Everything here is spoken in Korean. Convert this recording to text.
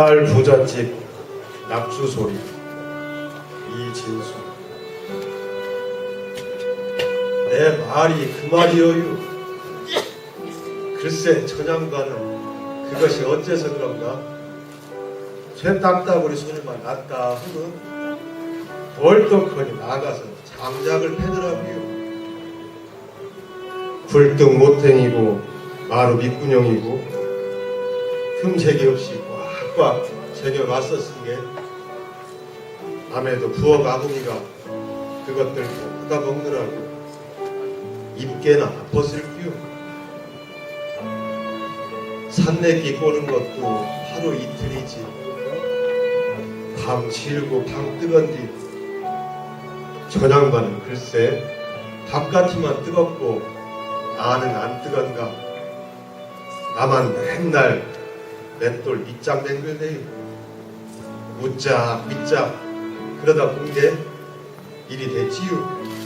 딸 부잣집 낙주 소리. 이진수. 내 말이 그 말이어유 글쎄 천양반은 그것이 어째서 그런가? 쇠 땅따구리 손을만 놨다 하면 벌떡하니 나가서 장작을 패더라고요. 굴뚝 못행이고 마루 밑구녕이고 흠색이 없이 꽉꽉 새겨 맞섰은 게 밤에도 부엌 아궁이가 그것들 다 먹느라고 입게나 벗을게요 산내기 꼬는 것도 하루 이틀이지. 밤 질고 밤 뜨건 뒤 저녁반은 글쎄 바깥이만 뜨겁고 나는 안 뜨건가? 나만 맨날 맷돌 밑장 댕글대요 묻자 밑자 그러다 본게 일이 됐지요